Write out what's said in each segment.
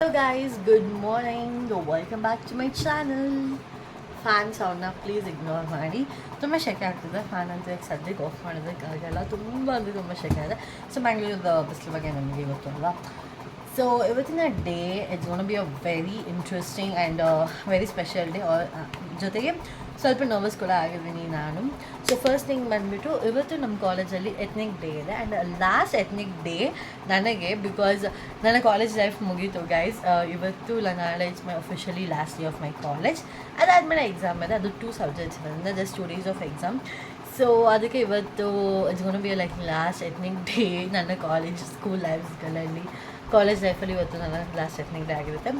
Hello guys, good morning. Welcome back to my channel. Fan ಸೌಂಡ್ನ please ignore ಮಾಡಿ ತುಂಬ ಶೆಕೆ ಆಗ್ತಿದೆ ಫ್ಯಾನ್ ಅಂತ ಈಗ ಸದ್ಯಕ್ಕೆ ಆಫ್ ಮಾಡೋದಕ್ಕಾಗಲ್ಲ ತುಂಬ ಅಂದರೆ ತುಂಬ ಶೆಕೆ ಇದೆ ಸೊ ಬ್ಯಾಂಗ್ಳೂರದ ಬಿಸಿಲು ಬಗ್ಗೆ ನನಗೆ ಇವತ್ತು ಅಲ್ವಾ ಸೊ ಇವತ್ತಿನ day it's gonna be a very interesting and very special day ಜೊತೆಗೆ ಸ್ವಲ್ಪ ನರ್ವಸ್ ಕೂಡ ಆಗಿದ್ದೀನಿ ನಾನು. ಸೊ ಫಸ್ಟ್ ಥಿಂಗ್ ಬಂದುಬಿಟ್ಟು, ಇವತ್ತು ನಮ್ಮ ಕಾಲೇಜಲ್ಲಿ ಎತ್ನಿಕ್ ಡೇ ಇದೆ. ಆ್ಯಂಡ್ ಲಾಸ್ಟ್ ಎತ್ನಿಕ್ ಡೇ ನನಗೆ ಬಿಕಾಸ್ ನನ್ನ ಕಾಲೇಜ್ ಲೈಫ್ ಮುಗೀತು ಗೈಸ್ ಇವತ್ತು ಇಲ್ಲ ನಾಳೆ it's my officially last day of my college ಅದಾದಮೇಲೆ ಎಕ್ಸಾಮ್ ಇದೆ. ಅದು ಟೂ ಸಬ್ಜೆಕ್ಟ್ಸ್ ಇದೆ. Just two days of exam so ಅದಕ್ಕೆ ಇವತ್ತು it's gonna be like last ethnic day ನನ್ನ ಕಾಲೇಜ್ ಸ್ಕೂಲ್ ಲೈಫ್ಸ್ಗಳಲ್ಲಿ ಕಾಲೇಜ್ ಲೈಫಲ್ಲಿ ಇವತ್ತು ನನ್ನ ಲಾಸ್ಟ್ ಎತ್ನಿಕ್ ಡೇ ಆಗಿರುತ್ತೆ.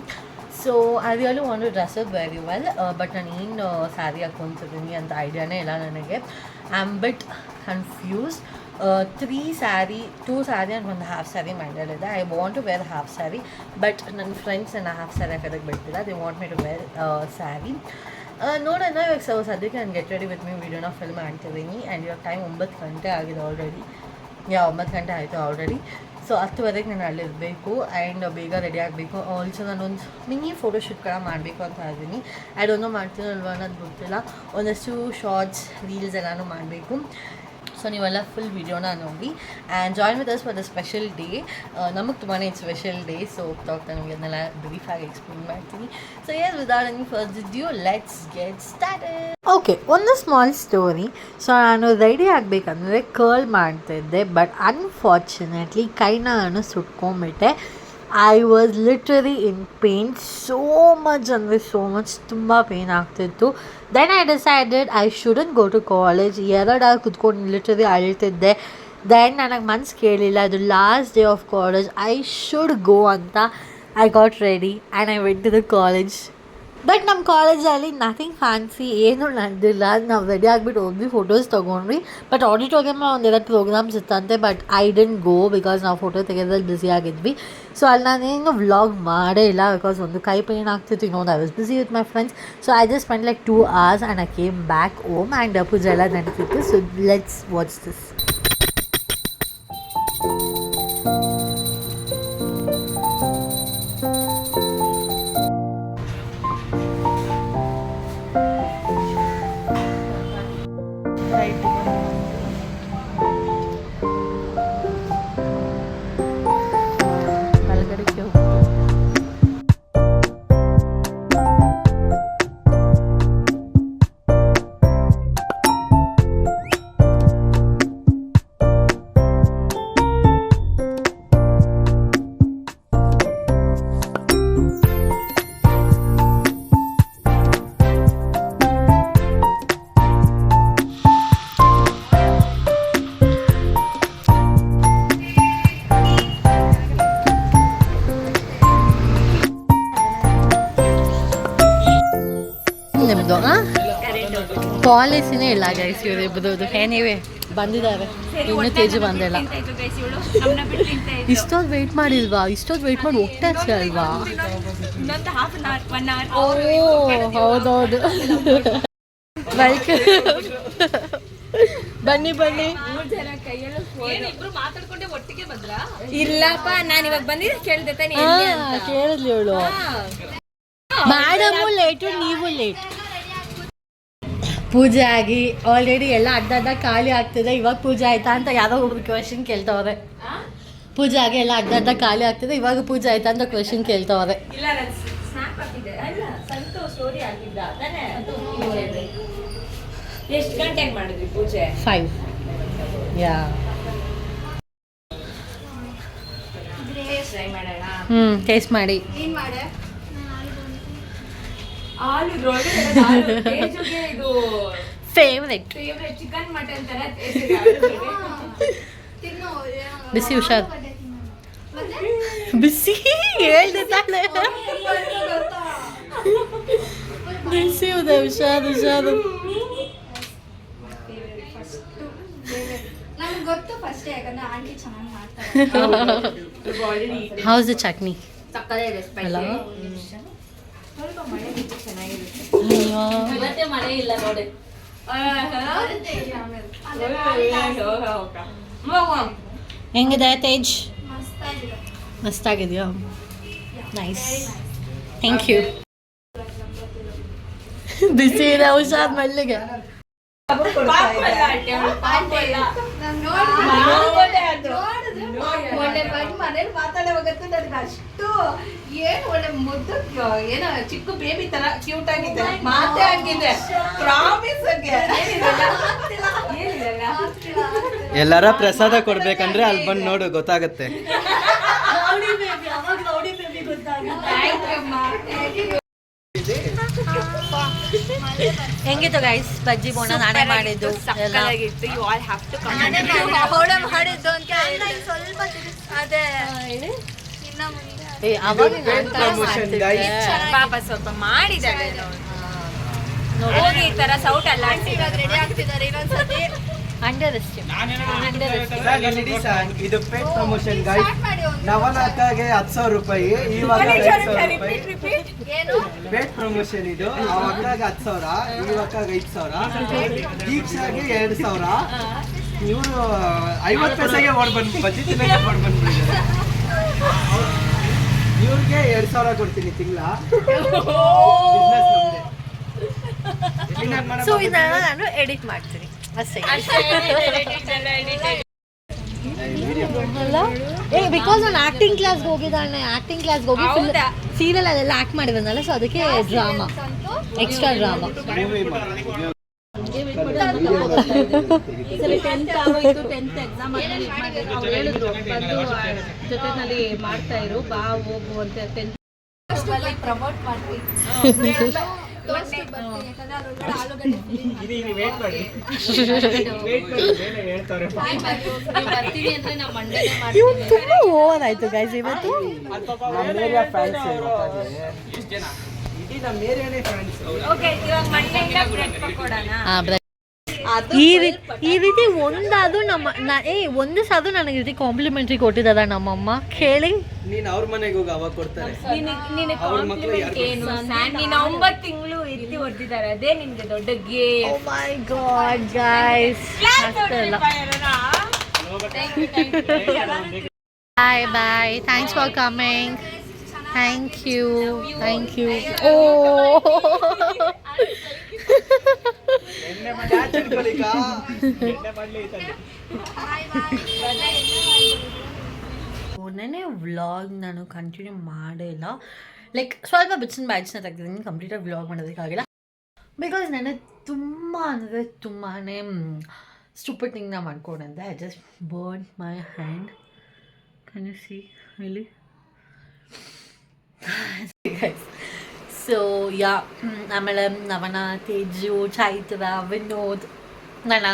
So I really want dress very well but ನಾನು ಏನು ಸ್ಯಾರಿ ಹಾಕ್ಕೊತಿದ್ದೀನಿ ಅಂತ ಐಡಿಯಾನೇ ಇಲ್ಲ ನನಗೆ. I am bit confuse three sari two sari and ಒಂದು half sari ಮೈಂಡಲ್ಲಿದೆ I want to wear half sari but ನನ್ನ ಫ್ರೆಂಡ್ಸ್ ನನ್ನ ಹಾಫ್ ಸ್ಯಾರಿ ಹಾಕೋದಕ್ಕೆ ಬಿಡ್ತಿಲ್ಲ. They want me to wear sari ನೋಡೋಣ ಇವಾಗ ಸೊ, ಸದ್ಯಕ್ಕೆ ನಾನು ಗೆಟ್ ರೆಡಿ ವಿತ್ ಮೀ ವೀಡಿಯೋನ ಫಿಲ್ ಮಾಡ್ತಿದ್ದೀನಿ ಆ್ಯಂಡ್ ಇವಾಗ ಟೈಮ್ ಒಂಬತ್ತು ಗಂಟೆ ಆಗಿದೆ ಆಲ್ರೆಡಿ ಯಾ ಒಂಬತ್ತು ಗಂಟೆ ಆಯಿತು ಆಲ್ರೆಡಿ ಸೊ ಹತ್ತುವರೆಗೆ ನಾನು ಅಲ್ಲಿರಬೇಕು ಆ್ಯಂಡ್ ಬೇಗ ರೆಡಿ ಆಗಬೇಕು. ಆಲ್ಸೋ ನಾನೊಂದು ಮಿನಿ ಫೋಟೋಶೂಟ್ ಕೂಡ ಮಾಡಬೇಕು ಅಂತ ಇದ್ದೀನಿ. ಆ್ಯಡೊಂದು ಮಾಡ್ತೀನೋ ಅಲ್ವಾ ಅನ್ನೋದು ಗೊತ್ತಿಲ್ಲ. ಒಂದಷ್ಟು ಶಾರ್ಟ್ಸ್ ರೀಲ್ಸ್ ಎಲ್ಲನೂ ಮಾಡಬೇಕು. ಸೊ ನೀವೆಲ್ಲ ಫುಲ್ ವಿಡಿಯೋನ ನೋಡಿ and join with us for the special day ನಮಗೆ ತುಂಬಾ ಸ್ಪೆಷಲ್ ಡೇ ಸೊ ಹೋಗ್ತಾ ಹೋಗ್ತಾ ನಮಗೆ ಅದನ್ನೆಲ್ಲ ಬ್ರೀಫಾಗಿ ಎಕ್ಸ್ಪ್ಲೇನ್ ಮಾಡ್ತೀನಿ. So yes without any further ado let's get start okay ಒಂದು ಸ್ಮಾಲ್ ಸ್ಟೋರಿ ಸೊ ನಾನು ರೆಡಿ ಆಗಬೇಕಂದ್ರೆ ಕರ್ಲ್ ಮಾಡ್ತಿದ್ದೆ ಬಟ್ ಅನ್ಫಾರ್ಚುನೇಟ್ಲಿ ಕೈನ ನಾನು ಸುಟ್ಕೊಂಡ್ಬಿಟ್ಟೆ. I was literally in pain so much ಅಂದರೆ ಸೋ ಮಚ್ ತುಂಬ ಪೇನ್ ಆಗ್ತಿತ್ತು. Then I decided I shouldn't go to college ಎರಡಾಗಿ ಕುತ್ಕೊಂಡು ಲಿಟ್ರಲಿ ಅಳ್ತಿದ್ದೆ. ದೆನ್ ನನಗೆ ಮನ್ಸು ಕೇಳಿಲ್ಲ, ಅದು last day of college I should go ಅಂತ. I got ready and I went to the college but ನಮ್ಮ ಕಾಲೇಜಲ್ಲಿ ನಥಿಂಗ್ ಫ್ಯಾನ್ಸಿ ಏನೂ ನಡೆದಿಲ್ಲ. ನಾವು ರೆಡಿ ಆಗಿಬಿಟ್ಟು ಹೋದ್ವಿ ಫೋಟೋಸ್ ತೊಗೊಂಡ್ವಿ. ಬಟ್ ಆಡಿಟೋರಿಯಮ್ ಒಂದೆರಡು ಪ್ರೋಗ್ರಾಮ್ಸ್ ಇತ್ತಂತೆ but I didn't go because ನಾವು ಫೋಟೋ ತೆಗೆದ್ರಲ್ಲಿ ಬ್ಯುಸಿ ಆಗಿದ್ವಿ. ಸೊ ಅಲ್ಲಿ ನಾನೇನು ವ್ಲಾಗ್ ಮಾಡೇ ಇಲ್ಲ ಬಿಕಾಸ್ ಒಂದು ಕೈ ಪೇನ್ ಆಗ್ತಿತ್ತು. ಇನ್ನೊಂದು I was busy with my friends so I just spend like two hours and I came back home and ಪೂಜೆ ಎಲ್ಲ ನಡೀತಿತ್ತು. ಸೊ ಲೆಟ್ಸ್ ವಾಚ್ ದಿಸ್ ಇಲ್ಲ ಗೈಸ್ ಇವರು ಇಬ್ಬರದು ಏನಿವೆ ಬಂದಿದ್ದಾರೆ. ಇನ್ನೂ ತೇಜು ಬಂದಿಲ್ಲ ಇಷ್ಟೊತ್ತು ವೆಯ್ಟ್ ಮಾಡಿಲ್ವಾ? ಇಷ್ಟೊತ್ತು ವೆಯ್ಟ್ ಮಾಡಿ ಹೋಗ್ತಾ ಇರ್ತೀಯ ಅಲ್ವಾ? ಓ ಹೌದೌದು. ವೆಲ್ಕಮ್ ಬನ್ನಿ ಬನ್ನಿ. ಇಬ್ರು ಮಾತಾಡ್ಕೊಂಡೆ ಒಟ್ಟಿಗೆ ಬಂದ್ರ? ಇಲ್ಲಪ್ಪ ನಾನು ಇವಾಗ ಬಂದಿದ್ದೆ ಕೇಳ್ದೆ ಕೇಳಿದ್ಲಿ ಇವಳು. ಮೇಡಮು ಲೇಟು ನೀವು ಲೇಟ್ ಪೂಜೆ ಆಗಿ ಆಲ್ರೆಡಿ ಎಲ್ಲ ಅಡ್ಡ ಅಡ್ಡ ಖಾಲಿ ಆಗ್ತಿದೆ. ಇವಾಗ ಪೂಜೆ ಆಯ್ತಾ ಅಂತ ಯಾರೋ ಒಬ್ರು ಕ್ವೆಶನ್ ಕೇಳ್ತವ್ರೆ. ಪೂಜೆ ಆಗಿ ಎಲ್ಲ ಅಡ್ಡ ಅಡ್ಡ ಖಾಲಿ ಆಗ್ತಿದೆ. ಇವಾಗ ಪೂಜೆ ಆಯ್ತಾ ಅಂತ ಕ್ವೆಶನ್ ಕೇಳ್ತವ್ರೆ. ಎಷ್ಟು ಗಂಟೆಗೆ ಮಾಡಿದ್ರಿ ಪೂಜೆ? ಫೈವ್ ಯಾ ಹ್ಞೂ ಟೇಸ್ಟ್ ಮಾಡಿ. ಆಲು ತೇಜುಗೆ ಇದು ಫೇವ್ರೆಟ್ ಫೇವ್ರೆಟ್ ಚಿಕನ್ ಮಟನ್ ತರ ಬಿಸಿ ಹುಷಾರ್. ಬಿಸಿ? ಹೇಳ್ದೆ ತಾನೆ. ಬಿಸಿ ಇದೆ ಹುಷಾರ್ ಹುಷಾರ್. ಹೌಸ್ ದ ಚಟ್ನಿ ಸಕ್ಕರೆ ಇದೆ ಸ್ವಲ್ಪ ಮಳೆ ಬಿಟ್ಟು ಚೆನ್ನಾಗಿರುತ್ತೆ. ಅಯ್ಯೋ. ಇವತ್ತೇ ಮಳೆ ಇಲ್ಲ ನೋಡಿ. ಹೆಂಗಿದೆ ತೇಜ್? ಮಸ್ತಾಗಿದೆಯೋ? ಮಸ್ತಾಗಿದೆಯಾ ನೈಸ್ ಥ್ಯಾಂಕ್ ಯು ಬಿಸಿ ಇದೆ ಹುಷಾರ್ ಮಲ್ಲಿಗೆ. ಒಳ್ಳೆ ಬಂದು ಮನೇಲಿ ಮಾತಾಡೋವಾಗತ್ತು ನನಗೆ ಅಷ್ಟು ಏನು ಒಳ್ಳೆ ಮುದ್ದು ಏನೋ ಚಿಕ್ಕ ಬೇಬಿ ತರ ಕ್ಯೂಟ್ ಆಗಿದೆ ಮಾತೆ ಆಗಿದೆ ಪ್ರಾಮಿಸ್ ಎಲ್ಲಾರ ಪ್ರಸಾದ ಕೊಡ್ಬೇಕಂದ್ರೆ ಅಲ್ಲಿ ಬಂದು ನೋಡು ಗೊತ್ತಾಗತ್ತೆ. ಹೆಂಗಿತ್ತು ಗೈಸ್ ಬಜ್ಜಿ ಬೋಣ ನಾನೇ ಮಾಡಿದ್ದು ಎಲ್ಲ. ಸಕ್ಕತ್ತಾಗಿತ್ತು. You all have to come ಮಾಡಿದ್ದು. ಅಂತ ಸ್ವಲ್ಪ ಅದೇ. ಇನ್ನ ಮುಂದೆ. ಏ, ಅವಾಗ Great promotion, guys. ಪಾಪ ಸ್ವಲ್ಪ ಮಾಡಿದ್ದಾರೆ ಹೋಗಿ ಈ ತರ ಸೌಟ್ ಅಲ್ಲ ಇವಾಗ ರೆಡಿ ಆಗ್ತಿದ್ದಾರೆ. ಇನ್ನೊಂದ್ಸತಿ. ಅಂಡರ್ ಇದು ಪೇಟ್ ಪ್ರಮೋಷನ್ ಗೈಸ್ ಸ್ಟಾರ್ಟ್ ಮಾಡಿ ಒಂದು ನವನ ಅಕ್ಕಗೆ ಹತ್ತು ಸಾವಿರ ರೂಪಾಯಿ. ಇವಾಗ ಬೇಟ್ ಪೇಟ್ ಪ್ರಮೋಷನ್ ಇದು. ಆ ಅಕ್ಕಾಗೆ ಹತ್ತು ಸಾವಿರ ಈ ಅಕ್ಕಗೆ ಐದು ಸಾವಿರ. ದೀಕ್ಷಾಗೆ ಎರಡು ಸಾವಿರ. ಇವರು ಐವತ್ತು ಪೈಸೆಗೆ ಓಡ್ ಬಂದು ಬಜೆಟ್ ತಿನ್ನಕ್ಕೆ ಓಡ್ ಬಂದ್ಬಿಟ್ಟಿದ್ದಾರೆ. ಇವ್ರಿಗೆ ಎರಡು ಸಾವಿರ ಕೊಡ್ತೀನಿ ತಿಂಗಳ. ಸೊ ಇದನ್ನ ನಾನು ಎಡಿಟ್ ಮಾಡ್ತೀನಿ. ಅಷ್ಟೇ. ಏ ಬಿಕಾಸ್ ನಾನು ಆಕ್ಟಿಂಗ್ ಕ್ಲಾಸ್ ಹೋಗಿದ್ದಾನೆ ಆಕ್ಟಿಂಗ್ ಕ್ಲಾಸ್ ಹೋಗಿ? ಸೀರಿಯಲ್ ಅದೆಲ್ಲ ಆಕ್ಟ್ ಮಾಡಿದ್ನಲ್ಲ ಸೊ ಅದಕ್ಕೆ ಡ್ರಾಮಾ ಎಕ್ಸ್ಟ್ರಾ ಡ್ರಾಮಾ ಟೆಂತ್ ಆಗೋಯ್ತು ಟೆಂತ್ ಎಕ್ಸಾಮ್ ಆದ್ಮೇಲೆ ಇದ್ ಅವ್ರು ಹೇಳಿದ್ರು ಬಂದು ಜೊತೆನಲ್ಲಿ ಮಾಡ್ತಾ ಇರು ಬಾ ಹೋಗು ಅಂತ. ಪ್ರಮೋಟ್ ಮಾಡ್ತೀವಿ. ಮಾಡ್ತೀವಿ. ತುಂಬಾ ಓವರ್ ಆಯ್ತು ಗೈಸ್ ಇವತ್ತು ಬ್ರೆಡ್ ಬ್ರ- ಈ ರೀತಿ ಈ ರೀತಿ ಒಂದಾದ್ರೂ ನಮ್ಮ ನಾ- ಏ ಒಂದು ಸಾದು ನನಗೆ ರೀತಿ ಕಾಂಪ್ಲಿಮೆಂಟ್ರಿ ಕೊಟ್ಟಿದ್ದದ ನಮ್ಮಮ್ಮ. ಕೇಳಿ. ನೀನ್ ಅವ್ರ ಮನೆಗೆ ಹೋಗಿ ಅವಾಗ ಕೊಡ್ತಾರೆ. ಅವ್ರ ಮಕ್ಳು ಕಾಂಪ್ಲಿಮೆಂಟ್ ಏನು? ನೀನು ಒಂಬತ್ತು ತಿಂಗಳು ಇರ್ತಿ ಹೊಡೆದಿದ್ದಾರೆ ಅದೇ ನಿನ್ಗೆ ದೊಡ್ಡ ಗೇ ಓ ಮೈ ಗಾಡ್ ಗೈಸ್ ಅಷ್ಟೆಲ್ಲ bye bye thanks for coming thank you thank you ಓ ನೆನೆ ವ್ಲಾಗ್ ನಾನು ಕಂಟಿನ್ಯೂ ಮಾಡೇ ಇಲ್ಲ. ಲೈಕ್ ಸ್ವಲ್ಪ ಬಿಟ್ಸ್ ಬ್ಯಾಚ್ನ ತೆಗೆದಿದ್ದೀನಿ ಕಂಪ್ಲೀಟಾಗಿ ವ್ಲಾಗ್ ಮಾಡೋದಕ್ಕಾಗಿಲ್ಲ ಬಿಕಾಸ್ ನನಗೆ ತುಂಬ ಅಂದರೆ ತುಂಬಾ ಸ್ಟುಪಿಡ್ ಥಿಂಗ್ನ ಮಾಡ್ಕೊಂಡೆ I just burn my hand can you see ಇಲ್ಲಿ ಸೊ ಯಾ ಆಮೇಲೆ ನವನ, ತೇಜು, ಚೈತ್ರ, ವಿನೋದ್, ನನ್ನ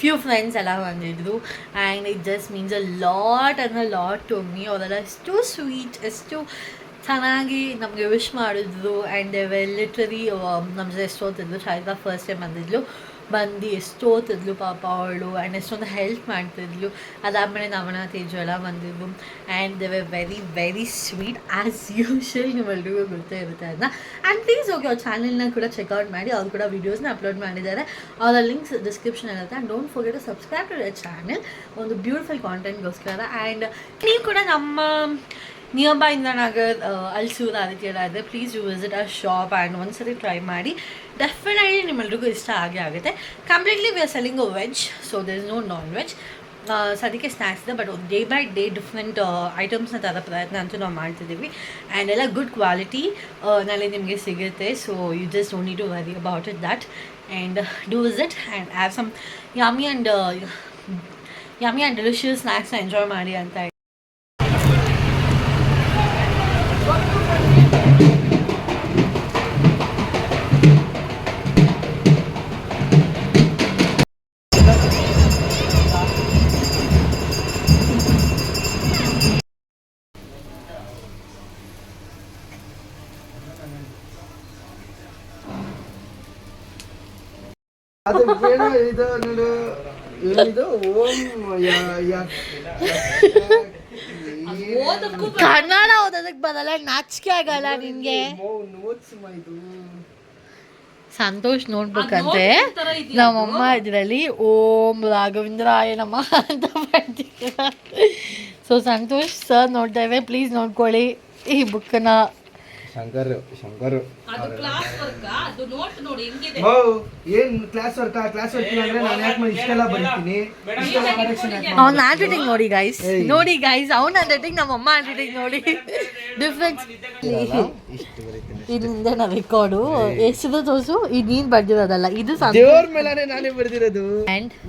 ಫ್ಯೂ ಫ್ರೆಂಡ್ಸ್ ಎಲ್ಲ ಬಂದಿದ್ರು. And it just means a lot ಅಂದರೆ ಲಾಟ್ ಟು ಮೀ ಅವರೆಲ್ಲ ಎಷ್ಟು ಸ್ವೀಟ್ ಎಷ್ಟು ಚೆನ್ನಾಗಿ ನಮಗೆ ವಿಶ್ ಮಾಡಿದ್ರು. ಆ್ಯಂಡ್ ಲಿಟ್ರಲಿ ನಮ್ಮ ಜೊತೆ ಎಷ್ಟೊತ್ತಿದ್ಲು ಚೈತ್ರ ಫಸ್ಟ್ ಟೈಮ್ ಬಂದಿದ್ಲು. ಬಂದು ಎಷ್ಟೊತ್ತಿದ್ಲು ಪಾಪ ಅವಳು ಆ್ಯಂಡ್ ಎಷ್ಟೊಂದು ಹೆಲ್ಪ್ ಮಾಡ್ತಿದ್ಲು. ಅದಾದಮೇಲೆ ನವನ, ತೇಜು ಎಲ್ಲ ಬಂದಿದ್ವು. And they were very very sweet as usual ನಿಮ್ಮೆಲ್ರಿಗೂ ಗೊತ್ತೇ ಇರುತ್ತೆ ಅದನ್ನ ಆ್ಯಂಡ್ ಪ್ಲೀಸ್ ಓಕೆ ಅವ್ರ ಚಾನಲ್ನ ಕೂಡ ಚೆಕ್ಔಟ್ ಮಾಡಿ. ಅವ್ರು ಕೂಡ ವೀಡಿಯೋಸ್ನ ಅಪ್ಲೋಡ್ ಮಾಡಿದ್ದಾರೆ. ಅವರ ಲಿಂಕ್ಸ್ ಡಿಸ್ಕ್ರಿಪ್ಷನ್ ಇರುತ್ತೆ. And don't forget subscribe to the channel ಒಂದು ಬ್ಯೂಟಿಫುಲ್ ಕಾಂಟೆಂಟ್ಗೋಸ್ಕರ ಆ್ಯಂಡ್ ನೀವು ಕೂಡ ನಮ್ಮ ನಿಯರ್ ಬೈ ಇಂದ್ರನಗರ್ ಅಲ್ಸೂರ್ ಆ ರೀತಿ ಇದೆ. Please you visit a shop and ಒಂದ್ಸರಿ ಟ್ರೈ ಮಾಡಿ. ಡೆಫಿನೆಟ್ಲಿ ನಿಮ್ಮೆಲ್ರಿಗೂ ಇಷ್ಟ ಆಗೇ ಆಗುತ್ತೆ. Completely we are selling a veg so there is no non veg ಸದ್ಯಕ್ಕೆ ಸ್ನ್ಯಾಕ್ಸ್ ಇದೆ but day by day different ಐಟಮ್ಸ್ನ ತರೋ ಪ್ರಯತ್ನ ಅಂತೂ ನಾವು ಮಾಡ್ತಿದ್ದೀವಿ. ಆ್ಯಂಡ್ ಎಲ್ಲ ಗುಡ್ ಕ್ವಾಲಿಟಿ ನಲ್ಲಿ ನಿಮಗೆ ಸಿಗುತ್ತೆ so you just need to worry about it that and do visit and have some yummy and yummy and delicious ಸ್ನ್ಯಾಕ್ಸ್ನ enjoy ಮಾಡಿ ಅಂತ ಅದು ಏನೋ ಇದು ನೋಡು ಏನಿದು? ಓಂ ಯಾ- ಯಾ- ಕನ್ನಡ ಓದೋದಕ್ಕೆ ಬರಲ್ಲ ನಾಚಿಕೆ ಆಗಲ್ಲ ನಿನಗೆ. ಸಂತೋಷ್ ನೋಡ್ಬೇಕಂತೆ. ನಮ್ಮಮ್ಮ ಇದರಲ್ಲಿ ಓಂ ರಾಘವೇಂದ್ರಾಯ ನಮಃ ಅಂತ ಬರ್ತಿದ್ದಾರೆ ಸೊ ಸಂತೋಷ್ ಸರ್ ನೋಡ್ತೇವೆ ಇವೆ. ಪ್ಲೀಸ್ ನೋಡ್ಕೊಳ್ಳಿ ಈ ಬುಕ್ಕನ್ನ ಶಂಕರ್ ಶಂಕರ್ ಅದು ಕ್ಲಾಸ್ ವರ್ಕ್ ಅದು ನೋಟ್ ನೋಡಿ ಹೆಂಗಿದೆ? ಓ ಏನ್ ಕ್ಲಾಸ್ ವರ್ಕ್ ಕ್ಲಾಸ್ ವರ್ಕ್ ಅಂದ್ರೆ ನಾನು ಯಾಕೆ ಇಷ್ಟೆಲ್ಲ ಬರೀತೀನಿ? ಇಷ್ಟೆಲ್ಲ ಕರೆಕ್ಷನ್ ಅವ್ನ ರೈಟಿಂಗ್ ನೋಡಿ ಗೈಸ್ ನೋಡಿ ಗೈಸ್ ಅವ್ನ ರೈಟಿಂಗ್ ನಮ್ಮ ಅಮ್ಮ ರೈಟಿಂಗ್ ನೋಡಿ ಡಿಫ್ರೆನ್ಸ್ ಇಷ್ಟು ಇಲ್ಲಿಂದ ನಾವು ರೆಕಾರ್ಡು ಎಷ್ಟು ತೋರಿಸು? ಇದು ನೀನ್ ಬರ್ದಿರೋದಲ್ಲ ಇದು ದೇವ್ರ ಮೇಲಾನೆ ನಾನೇ ಬರ್ದಿರೋದು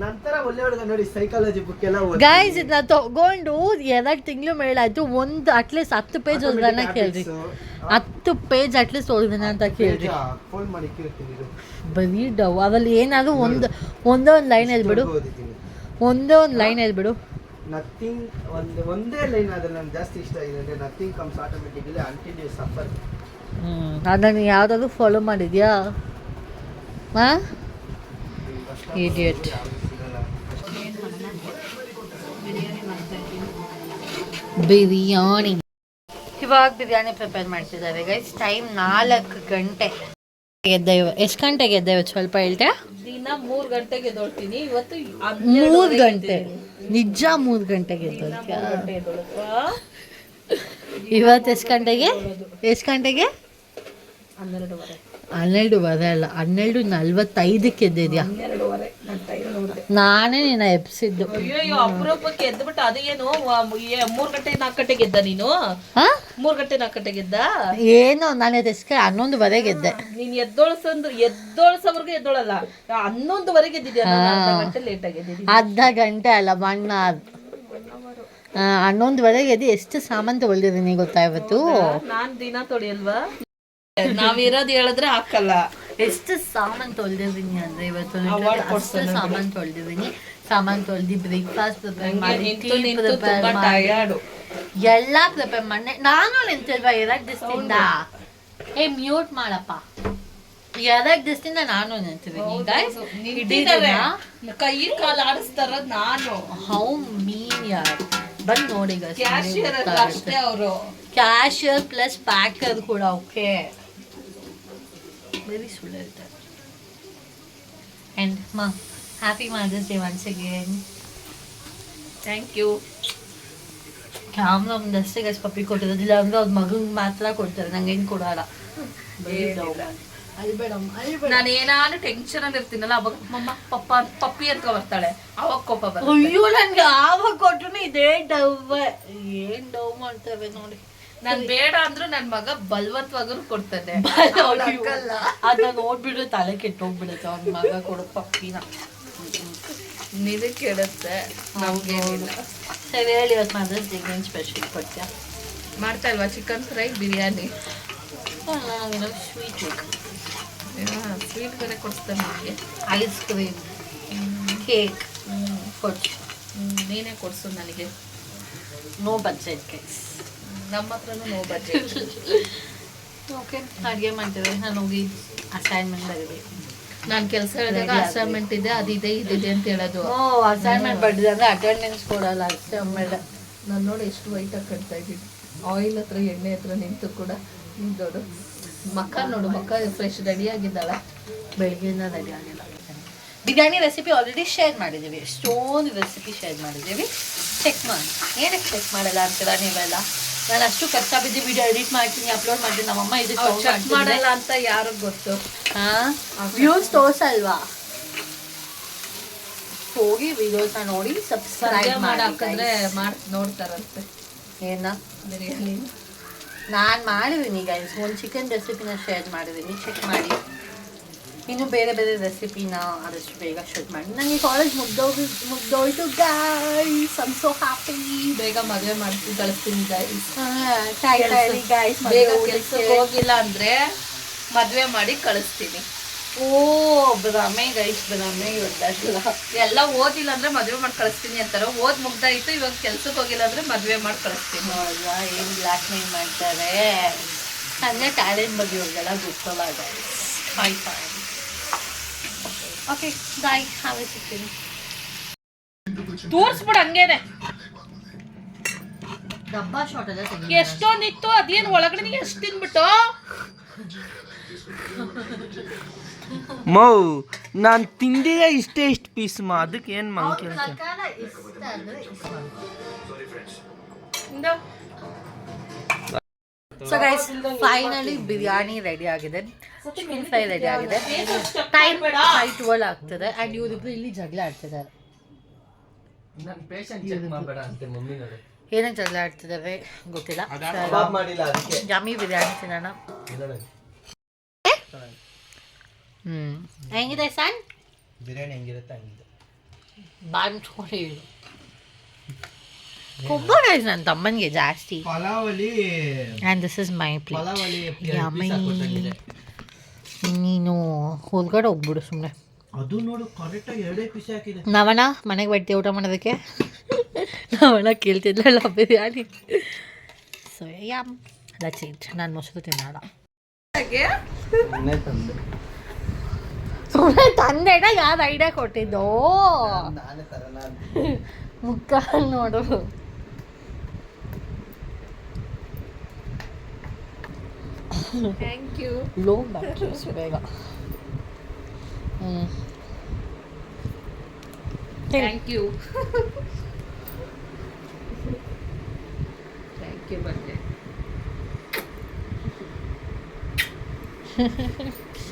ನಂತರ ಒಳ್ಳೆ ಹುಡುಗ ನೋಡಿ ಸೈಕಾಲಜಿ ಬುಕ್ ಎಲ್ಲ ಗೈಸ್ ಇದನ್ನ ತಗೊಂಡು ಎರಡು ತಿಂಗಳು ಮೇಲಾಯ್ತು. ಒಂದು ಅಟ್ಲೀಸ್ಟ್ ಹತ್ತು ಪೇಜ್ ಓದ್ರನ್ನ ಕೇಳ್ರಿ. ಹತ್ತು ಪೇಜ್ ಅಟ್ಲೀಸ್ಟ್ ಓದಿದಾನ ಅಂತ ಕೇಳ್ರಿ. ಬರೀ ಡವ್ ಅದ್ರಲ್ಲಿ ಏನಾದ್ರು ಒಂದು ಒಂದೇ ಒಂದು ಲೈನ್ ಹೇಳ್ಬಿಡು. ಬಿಡು ಒಂದೇ ಒಂದು ಲೈನ್ ಹೇಳ್ಬಿಡು. ನಥಿಂಗ್ ಒಂದು ಒಂದೇ ಲೈನ್ ಅದ್ರಲ್ಲಿ ನನಗೆ ಜಾಸ್ತಿ ಇಷ್ಟ ಇದೆ. ಅಂದರೆ nothing comes automatically until you suffer ಅದನ್ನು ಯಾವುದಾದ್ರು ಫಾಲೋ ಮಾಡಿದ್ಯಾ? ಹಾ? ಇಡಿಯಟ್ ಬಿರಿಯಾನಿ. ಇವಾಗ ಬಿರಿಯಾನಿ ಪ್ರಿಪೇರ್ ಮಾಡ್ತಿದ್ದಾರೆ ಗೈಸ್ ಟೈಮ್ ನಾಲ್ಕು ಗಂಟೆ. ಎದ್ದೇವೆ ಎಷ್ಟು ಗಂಟೆಗೆ ಎದ್ದೇವೆ ಸ್ವಲ್ಪ ಹೇಳ್ತೆ ದಿನ ಮೂರು ಗಂಟೆಗೆ ಎದ್ದೊಳ್ತೀನಿ. ಇವತ್ತು ಮೂರು ಗಂಟೆ. ನಿಜ ಮೂರು ಗಂಟೆಗೆ ಎದ್ದೋಲ್ತ್ಯಾ? ಇವತ್ತು ಎಷ್ಟು ಗಂಟೆಗೆ? ಎಷ್ಟು ಗಂಟೆಗೆ? ಹನ್ನೆರಡುವರೆ. ಅಲ್ಲ ಹನ್ನೆರಡು ನಲ್ವತ್ತೈದಕ್ಕೆ ಎದ್ದಿದ್ಯಾ? ನಾನು ನಿನ್ನ ಎಬ್ಸಿದ್ದು. ಅಯ್ಯೋ ಅಪರೂಪಕ್ಕೆ ಎದ್ಬಿಟ್ಟು ಅದೇನು ಮೂರ್ ಗಂಟೆ ನಾಲ್ಕು ಗಂಟೆಗೆ ಎದ್ದ ನೀನು ಮೂರ್ ಗಂಟೆ ನಾಲ್ಕು ಗಂಟೆಗೆ ಎದ್ದ ಏನೋ ನಾನು ಹನ್ನೊಂದ್ ವರೆಗೆ ಎದ್ದೆ ನೀನ್ ಎದ್ದೊಳ್ಸಂದ್ರೆ ಎದ್ದೋಳ್ಸೋವರೆಗೂ ಎದ್ದೋಳಲ್ಲ. ಹನ್ನೊಂದುವರೆಗೆ ಎದ್ದಿದ್ಯಾ ಅರ್ಧ ಗಂಟೆ ಲೇಟಾಗಿ ಎದ್ದಿದ್ದೀನಿ ಅರ್ಧ ಗಂಟೆ ಅಲ್ಲ ಬಣ್ಣ ಹನ್ನೊಂದು ಹನ್ನೊಂದುವರೆಗೆ ಎದ್ದು ಎಷ್ಟು ಸಾಮಾನು ತೊಳೆದಿದ್ದೀನಿ ಗೊತ್ತಾ ಇವತ್ತು? ನಾನು ದಿನ ತೊಳಿಯಲ್ವಾ? ನಾವಿರೋದ್ ಹೇಳಿದ್ರೆ ಹಾಕಲ್ಲ. ಎಷ್ಟು ಸಾಮಾನು ತೊಳ್ದಿದ್ದೀನಿ ಅಂದ್ರೆ ಇವತ್ತು Award ಅಷ್ಟು ಕೊಡ್ತಾನೆ ಸಾಮಾನು ತೊಳ್ದಿದ್ದೀನಿ. ಸಾಮಾನು ತೊಳ್ದಿ ಬ್ರೇಕ್ಫಾಸ್ಟ್ ಪ್ರಿಪೇರ್ ನಂಗೆ ಮಾಡಿ ನಿಂತು ಟೀ ನಿಂತು ಪ್ರಿಪೇರ್ ತುಂಬಾ ಮಾಡಿ. ಟಯರ್ಡು ಎಲ್ಲ ಪ್ರಿಪೇರ್ ಮಾಡಿ ನಾನು ನಿಂತಿಲ್ವಾ ಎರಡ್ ದಿಸ್ತಿಂದ? ಏ ಮ್ಯೂಟ್ ಮಾಡಪ್ಪ. ಎರಡ್ ದಿಸ್ತಿಂದ ನಾನು ನಿಂತಿದ್ದೀನಿ. ನಿಂತಿದ್ದಾರೆ. ಕೈ ಕಾಲು ಆಡಿಸ್ತಾರ ನಾನು. ಹೌ ಮೀನ್ ಯಾರ್ ಬಂದ್ ನೋಡಿ ಕ್ಯಾಶಿಯರ್ ಅಷ್ಟೇ ಅವರು. ಕ್ಯಾಶಿಯರ್ ಪ್ಲಸ್ ಪ್ಯಾಕರ್ ಕೂಡ ಓಕೆ ವೆರಿ ಸುಳ್ಳು And and ma happy mother's day again. Thank you camera ಒಂದಷ್ಟೇ ಗಸ್ ಪಪ್ಪಿ ಕೊಟ್ಟಿರೋದಿಲ್ಲ ಅಂದ್ರೆ ಅವ್ರ ಮಗಂಗೆ ಮಾತ್ರ ಕೊಡ್ತಾರೆ. ನಂಗೆ ಏನು ಕೊಡಲ್ಲ. ನಾನು ಏನಾದ್ರು ಟೆನ್ಷನ್ ಅಲ್ಲಿ ಇರ್ತೀನಲ್ಲ ಅವಾಗ ಮಮ್ಮ ಪಪ್ಪ ಪಪ್ಪಿ ಅಂತ ಬರ್ತಾಳೆ. ಅವಾಗ ಕೋಪ ಬರುತ್ತೆ. ಅಯ್ಯೋ ನನ್ಗೆ ಆವಾಗ ಕೊಟ್ರು ಇದೇ ಡವ್ ಏನ್ ಡವ್ ಮಾಡ್ತವೆ ನೋಡಿ. ನಾನ್ ಬೇಡ ಅಂದ್ರೆ ನನ್ ಮಗ ಬಲವಂತವಾಗೂ ಕೊಡ್ತಾನೆ ಅದನ್ನ ನೋಡ್ಬಿಡು ತಲೆ ಕೆಟ್ಟೋಗ್ಬಿಡುತ್ತೆ ಅವ್ನ ಮಗ ಕೊಡೋ ಪಕ್ಕಿನ ನಿನಗೆ ಕೇಳುತ್ತೆ ನಮ್ಗೆ ಸರಿ ಹೇಳಿ ಇವತ್ತು ಮಾಡಿದ್ರೆ ಚಿಕನ್ ಸ್ಪೆಷಲ್ ಕೊಡ್ತೀಯ? ಮಾಡ್ತಾ ಇಲ್ವಾ chicken fry biryani? Sweet sweet ಬೇರೆ ಕೊಡ್ಸ್ತಾನೆ ನನಗೆ ಐಸ್ ಕ್ರೀಮ್ ಕೇಕ್ ಕೊಡ್ಸು. ನೀನೇ ಕೊಡ್ಸು ನನಗೆ. ನೋ ಬಜೆಟ್ ಕೇಕ್ಸ್ ನಮ್ಮ ಹತ್ರನೂ ನೋ ಬಜೆಟ್ ಓಕೆ ಅಡುಗೆ ಮಾಡ್ತೇವೆ ನಾನು ಹೋಗಿ ಅಸೈನ್ಮೆಂಟ್ ಬರಬೇಕು ನಾನು ಕೆಲಸ ಹೇಳಿದಾಗ ಅಸೈನ್ಮೆಂಟ್ ಇದೆ ಅದಿದೆ ಇದಿದೆ ಅಂತ ಹೇಳೋದು. ಓ ಅಸೈನ್ಮೆಂಟ್ ಬಡ್ಡಿದೆ ಅಂದರೆ ಅಟೆಂಡೆನ್ಸ್ ಕೊಡಲ್ಲ ಅಷ್ಟೇ ಆಮೇಲೆ ನಾನು ನೋಡಿ ಎಷ್ಟು ವೈಟ್ ಆಗಿ ಕಟ್ತಾ ಇದ್ದೀನಿ. ಆಯಿಲ್ ಹತ್ರ ಎಣ್ಣೆ ಹತ್ರ ನಿಂತು ಕೂಡ. ನಿಂತೋಡು ಮಕ್ಕ ನೋಡು ಮಕ್ಕ ಫ್ರೆಶ್ ರೆಡಿ ಆಗಿದ್ದಾಳೆ. ಬೆಳಗ್ಗೆಯಿಂದ ರೆಡಿ ಆಗಿಲ್ಲ. ಬಿರಿಯಾನಿ ರೆಸಿಪಿ ಆಲ್ರೆಡಿ ಶೇರ್ ಮಾಡಿದ್ದೀವಿ. ಎಷ್ಟೊಂದು ರೆಸಿಪಿ ಶೇರ್ ಮಾಡಿದ್ದೀವಿ. ಚೆಕ್ ಮಾಡಿ. ಏನಕ್ಕೆ ಚೆಕ್ ಮಾಡಲ್ಲ ಅಂತೀರಾ ನೀವೆಲ್ಲ? ನಾನು ಅಷ್ಟು ಕಷ್ಟ ಬಿದ್ದು ವಿಡಿಯೋ ಎಡಿಟ್ ಮಾಡ್ತೀನಿ. ಅಪ್ಲೋಡ್ ಮಾಡ್ತೀನಿ ನಮ್ಮಮ್ಮ ಇದು ಚೆಕ್ ಮಾಡಲ್ಲ ಅಂತ ಯಾರು ಗೊತ್ತು? ಆ ವ್ಯೂಸ್ ತೋರ್ಸಲ್ವಾ? ಹೋಗಿ ವಿಡಿಯೋಸ್ ನೋಡಿ ಸಬ್ಸ್ಕ್ರೈಬ್ ಮಾಡಿ ಮಾಡಿ ಹಾಕಿದ್ರೆ ಮಾಡ್ ನೋಡ್ತಾರಂತೆ. ಏನ? ಬಿರಿಯಾನಿ. ನಾನು ಮಾಡಿದ್ದೀನಿ ಗೈಸ್ ಒಂದು ಚಿಕನ್ ರೆಸಿಪಿನ ಶೇರ್ ಮಾಡಿದ್ದೀನಿ ಚೆಕ್ ಮಾಡಿ. ಇನ್ನು ಬೇರೆ ಬೇರೆ ರೆಸಿಪಿನ ಆದಷ್ಟು ಬೇಗ ಶೂಟ್ ಮಾಡಿ. ನನಗೆ ಕಾಲೇಜ್ ಮುಗ್ದೋಗಿ ಮುಗ್ದೋಯ್ತು ಗಾಯ್ಸ್ ಐಮ್ ಸೋ ಹ್ಯಾಪಿ ಬೇಗ ಮದುವೆ ಮಾಡ್ತೀವಿ ಕಳಿಸ್ತೀನಿ ಗಾಯ್ಸ್ ಗಾಯ್ಸ್ ಬೇಗ ಕೆಲ್ಸಕ್ಕೆ ಹೋಗಿಲ್ಲ ಅಂದ್ರೆ ಮದುವೆ ಮಾಡಿ ಕಳಿಸ್ತೀನಿ. ಓ ಭ್ರಮೆ ಗೈಸ್ ಭ್ರಮೆ ಇವತ್ತಲ್ಲ ಎಲ್ಲ ಓದಿಲ್ಲ ಅಂದ್ರೆ ಮದುವೆ ಮಾಡಿ ಕಳಿಸ್ತೀನಿ ಅಂತಾರೆ. ಓದ್ ಮುಗ್ದಾಯ್ತು ಇವಾಗ ಕೆಲ್ಸಕ್ಕೆ ಹೋಗಿಲ್ಲ ಅಂದ್ರೆ ಮದುವೆ ಮಾಡಿ ಕಳಿಸ್ತೀನಿ. ಅಲ್ವಾ ಏನು ಬ್ಲ್ಯಾಕ್ ಮೇಲ್ ಮಾಡ್ತಾರೆ. ನನಗೆ ಟ್ಯಾಲೆಂಟ್ ಬಗ್ಗೆ ಇವಾಗೆಲ್ಲ ಗೊತ್ತಲ್ಲ ಗೈಸ್ ಆಯ್ತಾ ಓಕೆ ಬಾಯ್ ಹಾಗೆ ಸಿಗ್ತೀನಿ ತೋರ್ಸ್ಬಿಡು ಹಂಗೇನೆ ಡಬ್ಬಾ ಶಾಟ್ ಎಲ್ಲ ತೆಗಿ ಎಷ್ಟೊಂದಿತ್ತು ಅದೇನ್ ಒಳಗಡೆ ಎಷ್ಟು ತಿನ್ಬಿಟ್ಟು ಮೌ ನಾನು ತಿಂದಿದೆ ಇಷ್ಟೇ ಇಷ್ಟು ಪೀಸ್ ಮಾ ಅದಕ್ಕೆ ಏನು ಮಂಕಿ ಅಂತ so guys finally biryani ready ಆಗಿದೆ. ಚಿಕನ್ ಫ್ರೈ ರೆಡಿ ಆಗಿದೆ. ಟೈಮ್ ಫೈವ್ ಟ್ವೆಲ್ ಆಗ್ತದೆ. ಆ್ಯಂಡ್ ಇವರಿಬ್ರು ಇಲ್ಲಿ ಜಗಳ ಆಡ್ತಿದ್ದಾರೆ. ಏನೇನ್ ಪೇಷಂಟ್ ಚೆಕ್ ಮಾಡಬೇಡ ಅಂತೆ ಮಮ್ಮಿ ನೋಡಿ. ಏನಕ್ಕೆ ಜಗಳ ಆಡ್ತಿದ್ದಾರೆ ಗೊತ್ತಿಲ್ಲ. ಜಮಿ ಮಾಡಿಲ್ಲ ಅದಕ್ಕೆ? ಯಮ್ಮಿ ಬಿರಿಯಾನಿ ತಿನ್ನೋಣ. ಹ್ಮ್. ಹೆಂಗಿದೆ ಸನ್ ಬಿರಿಯಾನಿ ಹೆಂಗಿರುತ್ತೆ ಹಂಗಿದೆ. ಬಾಂಚ್ಕೊಂಡು ಹೇಳು ಕೊಬ್ಬ ಗೈಸ್ ನನ್ನ ತಮ್ಮನಿಗೆ ಜಾಸ್ತಿ ಪಲಾವಲಿ and this is my plate yummy ನೀನು ಹೊಲ್ಗಡೆ ಹೋಗ್ಬಿಡು ಸುಮ್ಮನೆ ಅದು ನೋಡು ಕರೆಕ್ಟಾಗಿ ಎರಡೇ ಪೀಸ್ ಹಾಕಿದೆ. ನವಣ ಮನೆಗೆ ಬರ್ತೀವಿ ಊಟ ಮಾಡೋದಕ್ಕೆ? Navana ಕೇಳ್ತಿದ್ಲಲ್ಲ biryani. So yum that's it ನಾನು ಮೊಸರು ತಿನ್ನೋಣ. ಸುಮ್ಮನೆ ತಂದೆ. ಸುಮ್ಮನೆ ತಂದೆಡ ಯಾರು ಐಡಿಯಾ ಕೊಟ್ಟಿದ್ದೋ? ಮುಖ ನೋಡು. ಥ್ಯಾಂಕ್ ಯು ಲೋ ಬ್ಯಾಟ್ರೀಸ್ ಬೇಗ ಹ್ಞೂ ಥ್ಯಾಂಕ್ ಯು ಥ್ಯಾಂಕ್ ಯು ಬಂದೆ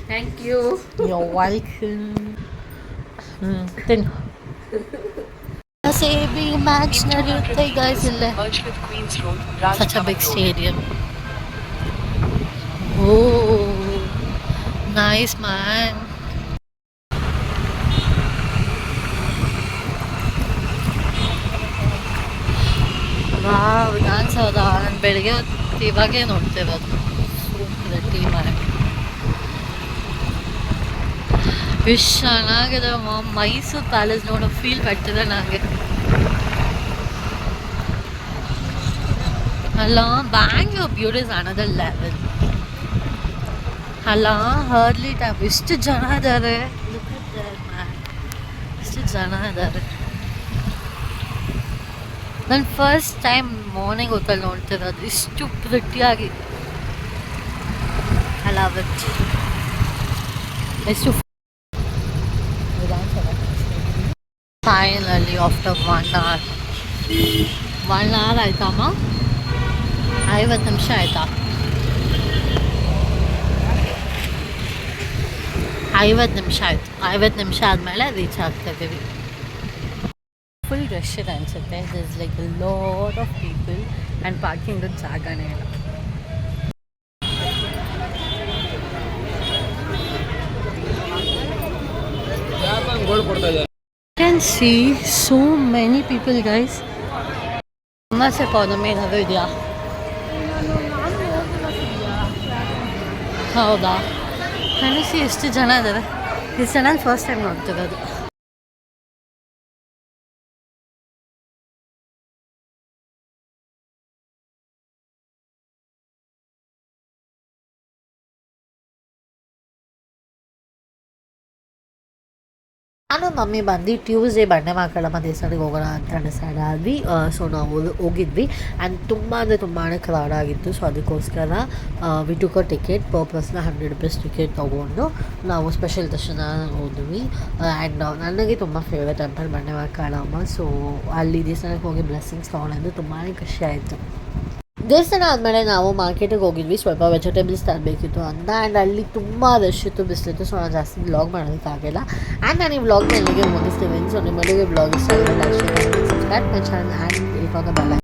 ಥ್ಯಾಂಕ್ ಯು You're welcome. ಹ್ಞೂ ತಿನ್ನು ಸೇಬಿ ಮ್ಯಾಚ್ ನಡೆಯುತ್ತೆ ಗೈಸ್ ಇಲ್ಲೇ such a big stadium oh nice man wow Vidhana Soudha ನಾನು ಬೆಳಿಗ್ಗೆ ಹೊತ್ತು, ಇವಾಗೇ ನೋಡ್ತಿರೋದು ಸೂಪರ್ ಟೀಮ್ ಎಷ್ಟು ಚೆನ್ನಾಗಿದೆ ಅಮ್ಮ. ಮೈಸೂರು ಪ್ಯಾಲೇಸ್ ನೋಡೋ ಫೀಲ್ ಬರ್ತಿದೆ ನನಗೆ ಅಲ್ಲ Bangalore beauty is another level ಅಲ್ಲ ಹರ್ಲಿ ಟೈಮ್ ಎಷ್ಟು ಜನ ಇದ್ದಾರೆ ಎಷ್ಟು ಜನ ಇದ್ದಾರೆ ನಾನು ಫಸ್ಟ್ ಟೈಮ್ ಮಾರ್ನಿಂಗ್ ಹೋಟೆಲ್ ನೋಡ್ತಿರೋದು. ಇಷ್ಟು ಪ್ರಿಟಿಯಾಗಿ ಅಲ್ಲ ಅವತ್ತು ಎಷ್ಟು finally after one hour one hour ಆಯ್ತಮ್ಮ ಐವತ್ತು ನಿಮಿಷ ಆಯ್ತಾ? ಐವತ್ತು ನಿಮಿಷ ಆಯ್ತು. ಐವತ್ತು ನಿಮಿಷ ಆದಮೇಲೆ ರೀಚ್ ಆಗ್ತಾ ಇದ್ದೀವಿ. ಫುಲ್ ರಶ್ ಇದೆ ಅನಿಸುತ್ತೆ. This like lot of people and parking ಜಾಗನೇ ಇಲ್ಲ. Can see so many people guys. ತುಂಬ ಸೆ ಪೌರ್ಣಮಿ ಏನಾದರೂ ಇದೆಯಾ ಹೌದಾ? ಕಣಿಸಿ ಎಷ್ಟು ಜನ ಇದ್ದಾರೆ ಇಷ್ಟು ಜನ ಫಸ್ಟ್ ಟೈಮ್ ನೋಡ್ತಿರೋದು. ನಾನು ಮಮ್ಮಿ ಬಂದು ಟ್ಯೂಸ್ಡೇ ಬಂಡೆ ಮಾಕಳಮ್ಮ ದೇವಸ್ಥಾನಕ್ಕೆ ಹೋಗೋಣ ಅಂತ ಡಿಸೈಡ್ ಆದ್ವಿ. ಸೊ ನಾವು ಹೋಗಿದ್ವಿ. ಆ್ಯಂಡ್ ತುಂಬ ಅಂದರೆ ತುಂಬಾ ಕ್ರೌಡ್ ಆಗಿತ್ತು. ಸೊ ಅದಕ್ಕೋಸ್ಕರ ವಿ ಟುಕ್ ಟಿಕೆಟ್ ಪರ್ಪಸ್ನ ಹಂಡ್ರೆಡ್ ರುಪೀಸ್ ಟಿಕೆಟ್ ತೊಗೊಂಡು ನಾವು ಸ್ಪೆಷಲ್ ದರ್ಶನ ಹೋದ್ವಿ. ಆ್ಯಂಡ್ ನನಗೆ ತುಂಬ ಫೇವ್ರೆಟ್ ಟೆಂಪಲ್ ಬಂಡೆ ಮಾಕಾಳಮ್ಮ ಸೊ ಅಲ್ಲಿ ದೇವಸ್ಥಾನಕ್ಕೆ ಹೋಗಿ ಬ್ಲೆಸ್ಸಿಂಗ್ಸ್ ತೊಗೊಂಡು ತುಂಬಾ ಖುಷಿ ಆಯಿತು. ದೇವಸ್ಥಾನ ಆದಮೇಲೆ ನಾವು ಮಾರ್ಕೆಟಿಗೆ ಹೋಗಿದ್ವಿ. ಸ್ವಲ್ಪ ವೆಜಿಟೇಬಲ್ಸ್ ತರಬೇಕಿತ್ತು ಅಂತ. ಆ್ಯಂಡ್ ಅಲ್ಲಿ ತುಂಬ ರಶ್ ಇತ್ತು, ಬಿಸಿಲಿತ್ತು. ಸೊ ನಾನು ಜಾಸ್ತಿ ಬ್ಲಾಗ್ ಮಾಡೋದಕ್ಕಾಗಿಲ್ಲ ಆ್ಯಂಡ್ ನಾನು ಈ ಬ್ಲಾಗ್ನ ಇಲ್ಲಿಗೆ ಮುಗಿಸ್ತೀನಿ. ಸೊ ನಿಮ್ಮಲ್ಲಿಗೆ ಬ್ಲಾಗ್ ಇಷ್ಟ ಸಬ್ಸ್ಕ್ರೈಬ್ ಮೈ ಚಾನಲ್ ಆ್ಯಂಡ್ ಇಲ್ಕೊಂಡು ಬೆಲ್ಲ